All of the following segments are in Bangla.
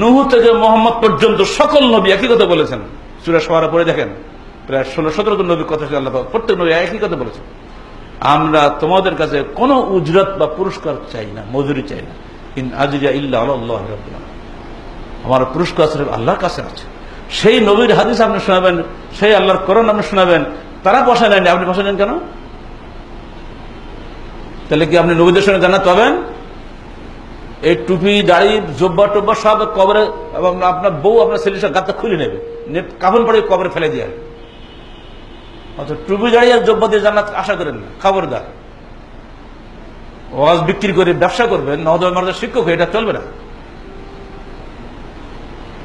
নুহু থেকে মোহাম্মদ পর্যন্ত সকল নবী একই কথা বলেছেন। সুরা সবার পরে দেখেন, প্রায় ষোলো সতেরো জন নবীর কথা আল্লাহ প্রত্যেক নবী একই কথা বলেছেন। আমরা তোমাদের কাছে কোনো উজরত বা পুরস্কার চাই না, মজুরি চাই না। ইন আজিজা ইল্লা আল্লাহ আমার পুরস্কার আসলে আল্লাহর কাছে আছে। সেই নবীর হাদিস আপনি শোনাবেন, সেই আল্লাহর করণ আপনি শোনাবেন, তারা বসা নেননি। আপনি বসা নেন কেন? তাহলে কি আপনি নবীদের সঙ্গে জানাতে পাবেন? এই টুপি, দাড়ি, জব্বা টব্বা সব কবরে এবং আপনার বউ, আপনার ছেলে সব গাতে খুলে নেবে। কাফন পরে কবরে ফেলে দিয়ে। অথচ টুপি, দাড়ি আর জব্বা দিয়ে জান্নাত আশা করেন না। খবরদার। ওয়াজ বিক্রি করে ব্যবসা করবেন নহদ মারদের শিক্ষক এটা চলবে না।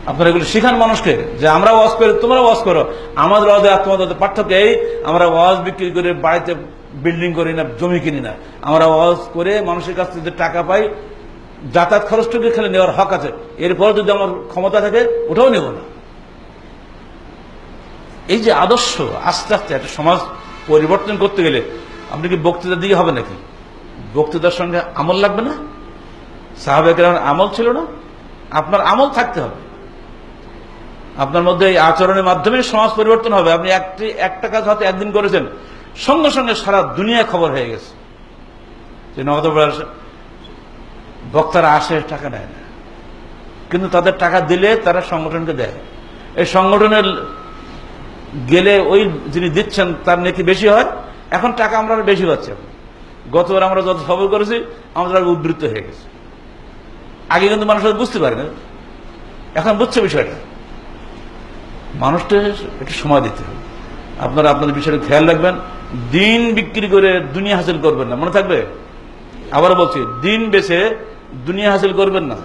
আপনারা এগুলো শিখান মানুষকে যে আমরা ওয়াজ করি, তোমরা ওয়াজ করো। আমাদের ওয়াজে আর পার্থক্য এই, আমরা ওয়াজ বিক্রি করে বাড়িতে বিল্ডিং করি না, জমি কিনি না। আমরা ওয়াজ করে মানুষের কাছ থেকে টাকা পাই যাতায়াত খরচটুকু খেলে নেওয়ার হক আছে। এরপর যদি আমার ক্ষমতা থাকে, ওটাও নেব না। এই যে আদর্শ, আস্তে আস্তে একটা সমাজ পরিবর্তন করতে গেলে আপনি কি বক্তৃতা দিয়ে হবে নাকি? বক্তৃতার সঙ্গে আমল লাগবে না? সাহাবেকের আমল ছিল না? আপনার আমল থাকতে হবে। আপনার মধ্যে এই আচরণের মাধ্যমে সমাজ পরিবর্তন হবে। আপনি একটি, একটা কাজ হয়তো একদিন করেছেন, সঙ্গে সঙ্গে সারা দুনিয়ায় খবর হয়ে গেছে। যে বক্তারা আসে, টাকা নেয় না। কিন্তু তাদের টাকা দিলে তারা সংগঠনকে দেয়। এই সংগঠনের গেলে ওই যিনি দিচ্ছেন, তার নাকি বেশি হয়। এখন টাকা আমরা বেশি পাচ্ছি। গতবার আমরা যত খবর করেছি, আমাদের উদ্বৃত্ত হয়ে গেছে। আগে কিন্তু মানুষ বুঝতে পারে না এখন বুঝছে বিষয়টা। মানুষটা একটু সময় দিতে হবে। আপনারা আপনাদের বিষয়টা খেয়াল রাখবেন। দিন বিক্রি করে দুনিয়া হাসিল করবেন না। মনে থাকবে? আবার বলছি, দিন বেছে দুনিয়া হাসিল করবেন না